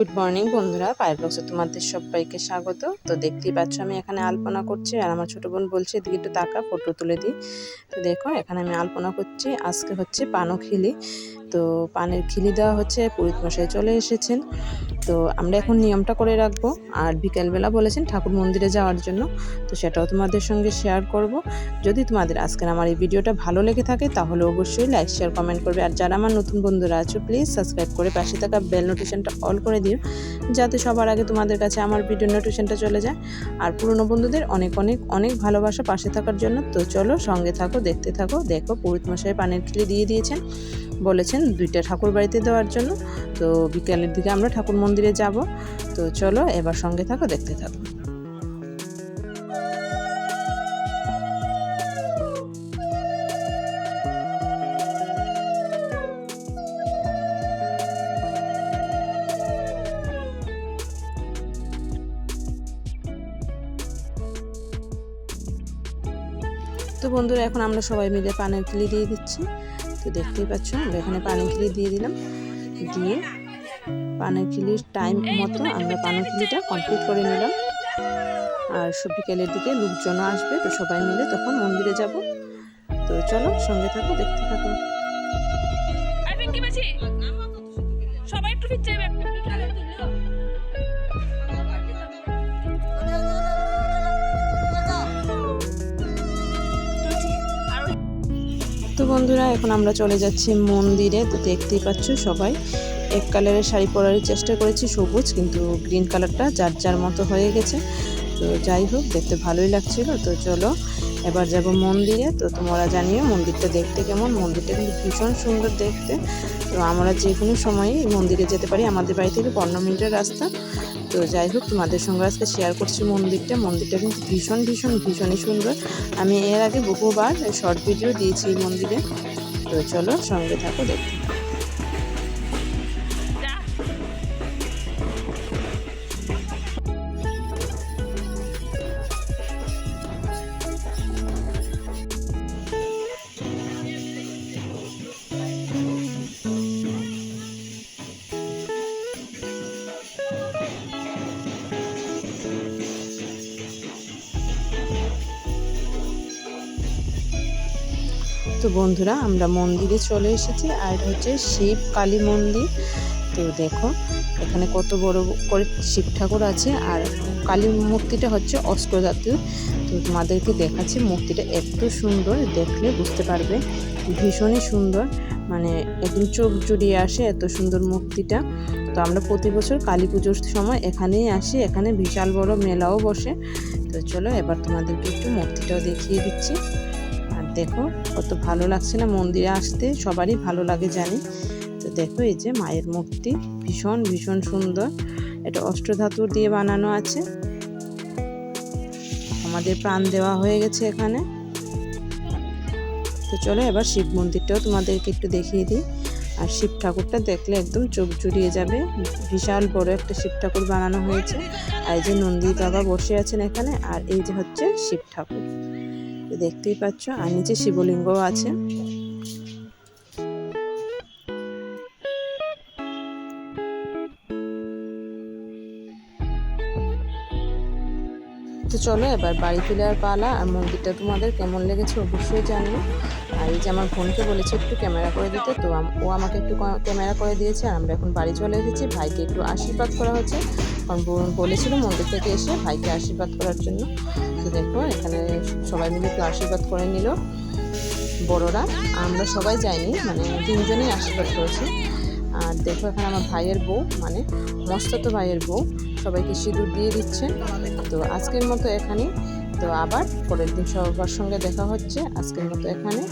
Good morning বন্ধুরা। পায়ের তোমাদের সবাইকে স্বাগত। তো দেখতেই পাচ্ছ, আমি এখানে আলপনা করছি আর আমার ছোটো বোন বলছে, এদিকে একটু তাকা ফটো তুলে দিই। তো দেখো, এখানে আমি আলপনা করছি। আজকে হচ্ছে পানো খিলি। তো পানের খিলি দেওয়া হচ্ছে পুরীত মশাই চলে এসেছেন। তো আমরা এখন নিয়মটা করে রাখব। আর বিকেলবেলা বলেছেন ঠাকুর মন্দিরে যাওয়ার জন্য। তো সেটাও তোমাদের সঙ্গে শেয়ার করব। যদি তোমাদের আজকের আমার এই ভিডিওটা ভালো লেগে থাকে, তাহলে অবশ্যই লাইক শেয়ার কমেন্ট করবে। আর যারা আমার নতুন বন্ধুরা আছো প্লিজ সাবস্ক্রাইব করে পাশে থাকা বেল নোটিফিকেশনটা অল করে দিও যাতে সবার আগে তোমাদের কাছে আমার ভিডিও নোটিফিকেশনটা চলে যায়। আর পুরনো বন্ধুদের অনেক অনেক অনেক ভালোবাসা পাশে থাকার জন্য তো চলো সঙ্গে থাকো, দেখতে থাকো, দেখো পুরুত মশাই পানের খিলি দিয়ে দিয়েছেন। বলেছেন দুইটা ঠাকুর বাড়িতে দেওয়ার জন্য। তো বিকালের দিকে আমরা ঠাকুর মন্দিরে যাব। তো চলো এবার সঙ্গে থাকো, দেখতে থাকো। বন্ধুরা, এখন আমরা সবাই মিলে পানের খিলি দিয়ে দিচ্ছি। তো দেখতেই পাচ্ছ, আমরা এখানে পানের খিলি দিয়ে দিলাম। দিয়ে পানের খিলির টাইম মতো আমরা পানের খিলিটা কমপ্লিট করে নিলাম। আর বিকেলের দিকে লোকজনও আসবে, তো সবাই মিলে তখন মন্দিরে যাব। তো চলো, সঙ্গে থাকো, দেখতে থাকো। সবাই একটু ফিরছে তো বন্ধুরা, এখন আমরা চলে যাচ্ছি মন্দিরে। তো দেখতেই পাচ্ছ সবাই, এক কালারের শাড়ি পরার চেষ্টা করেছি, সবুজ, কিন্তু গ্রিন কালারটা যার যার মতো হয়ে গেছে। তো যাই হোক, দেখতে ভালোই লাগছিল। তো চলো, এবার যাব মন্দিরে। তো তোমরা জানিও, মন্দিরটা দেখতে কেমন? মন্দিরটা কিন্তু ভীষণ সুন্দর দেখতে। তো আমরা যে কোনো সময়ই মন্দিরে যেতে পারি। আমাদের বাড়ি থেকে পনেরো মিনিটের রাস্তা। তো যাই হোক, তোমাদের সঙ্গে আজকে শেয়ার করছি মন্দিরটা। মন্দিরটা কিন্তু ভীষণ ভীষণ, ভীষণই সুন্দর। আমি এর আগে বহুবার শর্ট ভিডিও দিয়েছি এই মন্দিরে। তো চলো সঙ্গে থাকো, দেখতে তো বন্ধুরা, আমরা মন্দিরে চলে এসেছি, আর হচ্ছে শিব কালী মন্দির। তো দেখো, এখানে কত বড় করে শিব ঠাকুর আছে, আর কালী মূর্তিটা হচ্ছে অষ্টধাতু তো তোমাদেরকে দেখাচ্ছি, মূর্তিটা এত সুন্দর, দেখলে বুঝতে পারবে, ভীষণই সুন্দর। মানে একদম চোখ জুড়িয়ে আসে এত সুন্দর মূর্তিটা। তো আমরা প্রতি বছর কালী পুজোর সময় এখানেই আসি, এখানে বিশাল বড় মেলাও বসে। তো চলো, এবার তোমাদেরকে একটু মূর্তিটাও দেখিয়ে দিচ্ছি। দেখো, কত ভালো লাগছে না মন্দিরে আসতে, সবারই ভালো লাগে জানি। তো দেখো এই যে মায়ের মূর্তি, ভীষণ ভীষণ সুন্দর। এটা অষ্টধাতুর দিয়ে বানানো আছে। আমাদের প্রাণ দেওয়া হয়ে গেছে এখানে। তো চলো এবার শিব মন্দিরটাও তোমাদেরকে একটু দেখিয়ে দিই। আর শিব ঠাকুরটা দেখলে একদম চোখ জুড়িয়ে যাবে। বিশাল বড় একটা শিব ঠাকুর বানানো হয়েছে। আর এই যে নন্দী বাবা বসে আছেন এখানে। আর এই যে হচ্ছে শিব ঠাকুর। দেখতেই পাচ্ছ, আর নিচে শিবলিঙ্গও আছে। তো চলো এবার বাড়ি ফিরে আর পালা, আর মন্দিরটা তোমাদের কেমন লেগেছে অবশ্যই জানিও। আর এই যে আমার বোনকে বলেছে একটু ক্যামেরা করে দিতে, তো ও আমাকে একটু ক্যামেরা করে দিয়েছে, আর আমরা এখন বাড়ি চলে এসেছি, ভাইকে একটু আশীর্বাদ করা হচ্ছে। কারণ বলেছিল মন্দির থেকে এসে ভাইকে আশীর্বাদ করার জন্য। তো দেখো এখানে সবাই মিলে একটু আশীর্বাদ করে নিল বড়রা। আমরা সবাই যাইনি মানে তিনজনেই আশীর্বাদ করেছি। আর দেখো এখানে আমার ভাইয়ের বউ মানে মস্তত ভাইয়ের বউ, সবাইকে সিঁদুর দিয়ে দিচ্ছে। তো আজকের মতো এখানে তো আবার পরের দিন সবার সঙ্গে দেখা হচ্ছে। আজকের মতো এখানে।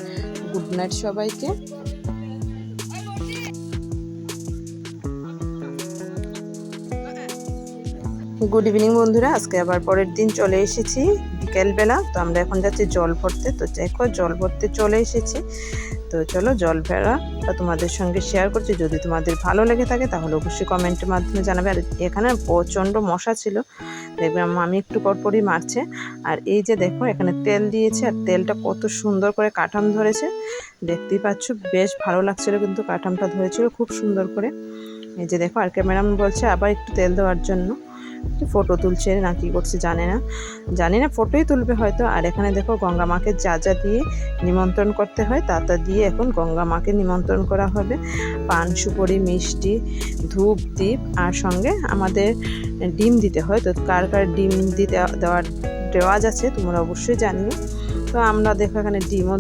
গুড নাইট সবাইকে। গুড ইভিনিং বন্ধুরা। আজকে আবার পরের দিন চলে এসেছি বিকেলবেলা তো আমরা এখন যাচ্ছি জল ভরতে। তো দেখো, জল ভরতে চলে এসেছি। তো চলো, জল বা তোমাদের সঙ্গে শেয়ার করছি। যদি তোমাদের ভালো লেগে থাকে, তাহলে অবশ্যই কমেন্টের মাধ্যমে জানাবে। আর এখানে প্রচণ্ড মশা ছিল। দেখবে মামি একটু পরপরই মারছে। আর এই যে দেখো, এখানে তেল দিয়েছে। আর তেলটা কত সুন্দর করে কাঠাম ধরেছে। দেখতেই পাচ্ছ, বেশ ভালো লাগছিল কিন্তু কাঠামটা ধরেছিল। খুব সুন্দর করে। এই যে দেখো, আর ক্যামেরাম্যান বলছে, আবার একটু তেল দেওয়ার জন্য। ফটো তুলছে না কি করছে জানে না। জানি না, ফটোই তুলবে হয়তো। আর এখানে দেখো গঙ্গা মাকে যা যা দিয়ে নিমন্ত্রণ করতে হয়, তা তা দিয়ে এখন গঙ্গা মাকে নিমন্ত্রণ করা হবে। পান, সুপরি, মিষ্টি, ধূপ দ্বীপ আর সঙ্গে আমাদের ডিম দিতে হয়। তো কার কার ডিম দিতে, দেওয়ার রেওয়াজ আছে তোমরা অবশ্যই জানিও। তো আমরা দেখো এখানে ডিমও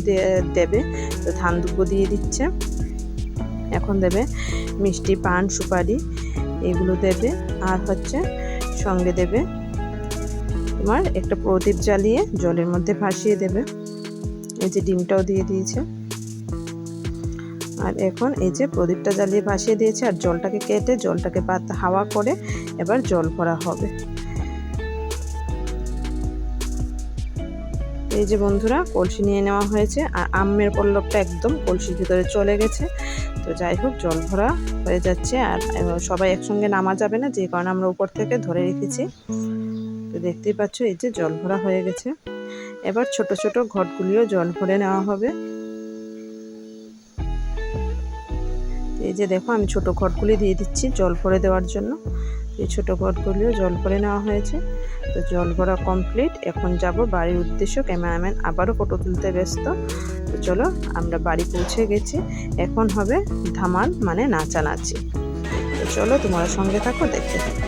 দেবে। তো ধান দুপো দিয়ে দিচ্ছে। এখন দেবে মিষ্টি, পান, সুপারি, এগুলো দেবে। আর হচ্ছে সঙ্গে দেবে। তোমার একটা প্রদীপ জ্বালিয়ে জলের মধ্যে ভাসিয়ে দেবে। এই যে ডিমটাও দিয়ে দিয়েছে। আর এখন এই যে প্রদীপটা জ্বালিয়ে ভাসিয়ে দিয়েছে আর জলটাকে কেটে জলটাকে পাত হাওয়া করে এবার জল ভরা হবে। এই যে বন্ধুরা, কলসি নিয়ে নেওয়া হয়েছে। আর আমের পল্লবটা একদম কলসির ভিতরে চলে গেছে। তো যাই হোক, জল ভরা হয়ে যাচ্ছে আর সবাই একসঙ্গে নামা যাবে না, যে কারণে আমরা উপর থেকে ধরে রেখেছি। তো দেখতেই পাচ্ছ, এই যে জল ভরা হয়ে গেছে। এবার ছোট ছোট ঘটগুলিও জল ভরে নেওয়া হবে। এই যে দেখো, আমি ছোট ঘটগুলি দিয়ে দিচ্ছি জল ভরে দেওয়ার জন্য। এই ছোট ঘটগুলিও জল ভরে নেওয়া হয়েছে। তো জল ভরা কমপ্লিট। এখন যাব বাড়ির উদ্দেশ্য। ক্যামেরাম্যান আবারও ফটো তুলতে ব্যস্ত। তো চলো, আমরা বাড়ি পৌঁছে গেছি। এখন হবে ধামাল মানে নাচানাচি। তো চলো, তোমরা সঙ্গে থাকো, দেখতে থাকো।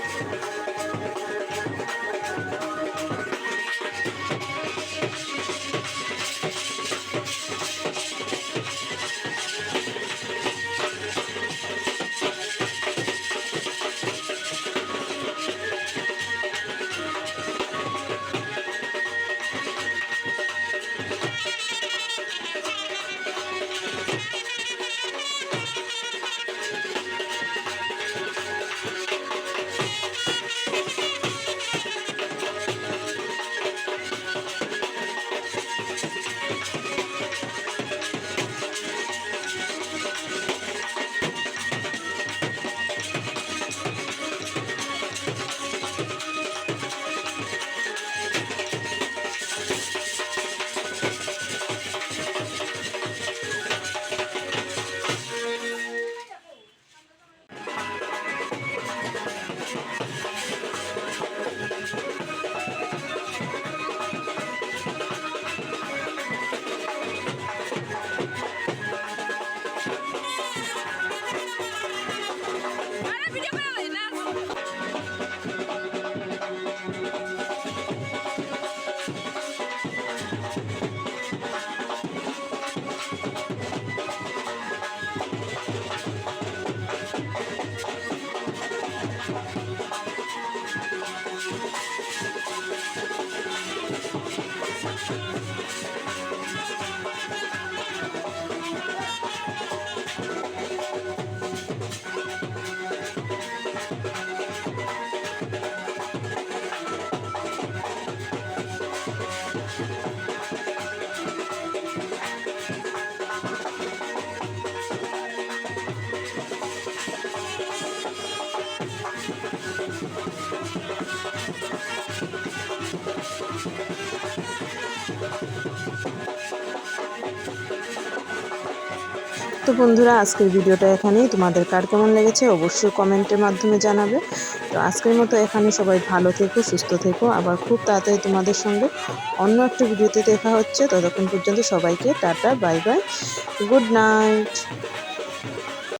তো বন্ধুরা, আজকের ভিডিওটা এখানেই। তোমাদের কার কেমন লেগেছে অবশ্যই কমেন্টের মাধ্যমে জানাবে। তো আজকের মতো এখানে সবাই ভালো থেকো, সুস্থ থেকো। আবার খুব তাড়াতাড়ি তোমাদের সঙ্গে অন্য একটা ভিডিওতে দেখা হচ্ছে। ততক্ষণ পর্যন্ত সবাইকে tata, bye bye, good night.